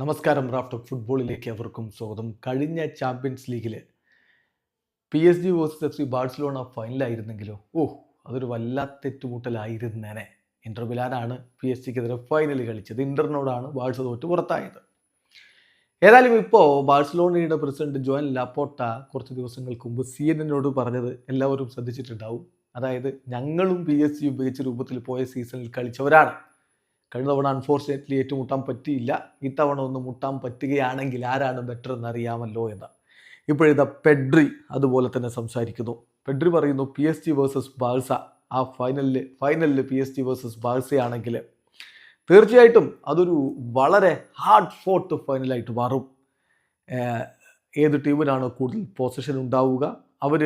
നമസ്കാരം റാഫ്റ്റ് ഫുട്ബോളിലേക്ക് അവർക്കും സ്വാഗതം. കഴിഞ്ഞ ചാമ്പ്യൻസ് ലീഗിൽ P S G versus F C Barcelona ഫൈനലായിരുന്നെങ്കിലോ ഓ അതൊരു വല്ലാത്ത ഏറ്റുമുട്ടലായിരുന്നേനെ ഇന്റർ മിലാനാണ് പി എസ് ജിക്കെതിരെ ഫൈനൽ കളിച്ചത്. ഇന്റർനോടാണ് ബാഴ്സ തോറ്റ് പുറത്തായത്. ഏതായാലും ഇപ്പോൾ ബാഴ്സലോണയുടെ പ്രസിഡന്റ് ജോൻ ലാപ്പോട്ട കുറച്ച് ദിവസങ്ങൾക്ക് മുമ്പ് സി എൻ എന്നോട് പറഞ്ഞത് എല്ലാവരും ശ്രദ്ധിച്ചിട്ടുണ്ടാവും. അതായത് ഞങ്ങളും പി എസ് ജി ഉപയോഗിച്ച രൂപത്തിൽ പോയ സീസണിൽ കളിച്ചവരാണ്. കഴിഞ്ഞ തവണ അൺഫോർച്ചുനേറ്റ്ലി ഏറ്റുമുട്ടാൻ പറ്റിയില്ല. ഇത്തവണ ഒന്ന് മുട്ടാൻ പറ്റുകയാണെങ്കിൽ ആരാണ് ബെറ്റർ എന്നറിയാമല്ലോ എന്ന്. ഇപ്പോഴത്തെ പെഡ്രി അതുപോലെ തന്നെ സംസാരിക്കുന്നു. പെഡ്രി പറയുന്നു P S G versus Barca ആ ഫൈനലിൽ ഫൈനലിൽ പി എസ് ജി വേഴ്സസ് ബാഴ്സയാണെങ്കിൽ തീർച്ചയായിട്ടും അതൊരു വളരെ ഹാർഡ് ഫോർട്ട് ഫൈനലായിട്ട് മാറും. ഏത് ടീമിനാണ് കൂടുതൽ പൊസിഷൻ ഉണ്ടാവുക? അവർ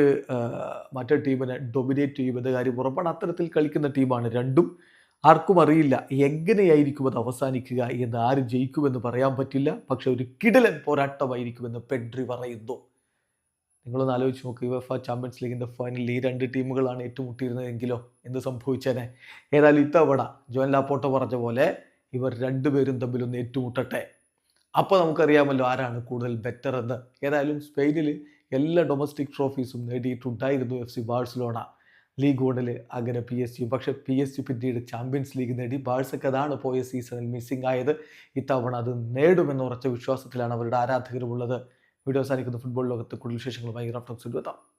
മറ്റേ ടീമിനെ ഡൊമിനേറ്റ് ചെയ്യുമെന്ന കാര്യം ഉറപ്പാണ്. അത്തരത്തിൽ കളിക്കുന്ന ടീമാണ് രണ്ടും. ആർക്കും അറിയില്ല എങ്ങനെയായിരിക്കും അത് അവസാനിക്കുക എന്ന് ആര് ജയിക്കുമെന്ന് പറയാൻ പറ്റില്ല. പക്ഷെ ഒരു കിടലൻ പോരാട്ടമായിരിക്കുമെന്ന് പെഡ്രി പറയുന്നു. നിങ്ങളൊന്ന് ആലോചിച്ച് നോക്ക് യുവഫ ചാമ്പ്യൻസ് ലീഗിന്റെ ഫൈനലിൽ ഈ രണ്ട് ടീമുകളാണ് ഏറ്റുമുട്ടിയിരുന്നതെങ്കിലോ? എന്ത് സംഭവിച്ചേനെ? ഏതായാലും ഇത്തവണ ജോൻ ലാപ്പോട്ടോ പറഞ്ഞ പോലെ ഇവർ രണ്ടുപേരും തമ്മിലൊന്ന് ഏറ്റുമുട്ടട്ടെ. അപ്പോൾ നമുക്കറിയാമല്ലോ ആരാണ് കൂടുതൽ ബെറ്റർ എന്ന്. ഏതായാലും സ്പെയിനിൽ എല്ലാ ഡൊമസ്റ്റിക് ട്രോഫീസും നേടിയിട്ടുണ്ടായിരുന്നു എഫ് സി ബാഴ്സലോണ ലീഗ് വണ്ണിൽ അങ്ങനെ പി എസ് യു പക്ഷേ പി എസ് യു പിന്നീട് ചാമ്പ്യൻസ് ലീഗ് നേടി. ബാഴ്സക്ക് അതാണ് പോയ സീസണിൽ മിസ്സിംഗ് ആയത്. ഇത്തവണ അത് നേടുമെന്ന ഉറച്ച വിശ്വാസത്തിലാണ് അവരുടെ ആരാധകരുമുള്ളത്. വീഡിയോ അവസാനിക്കുന്ന. ഫുട്ബോൾ ലോകത്ത് കൂടുതൽ വിശേഷങ്ങളുമായി റഫറൻസ് എത്താം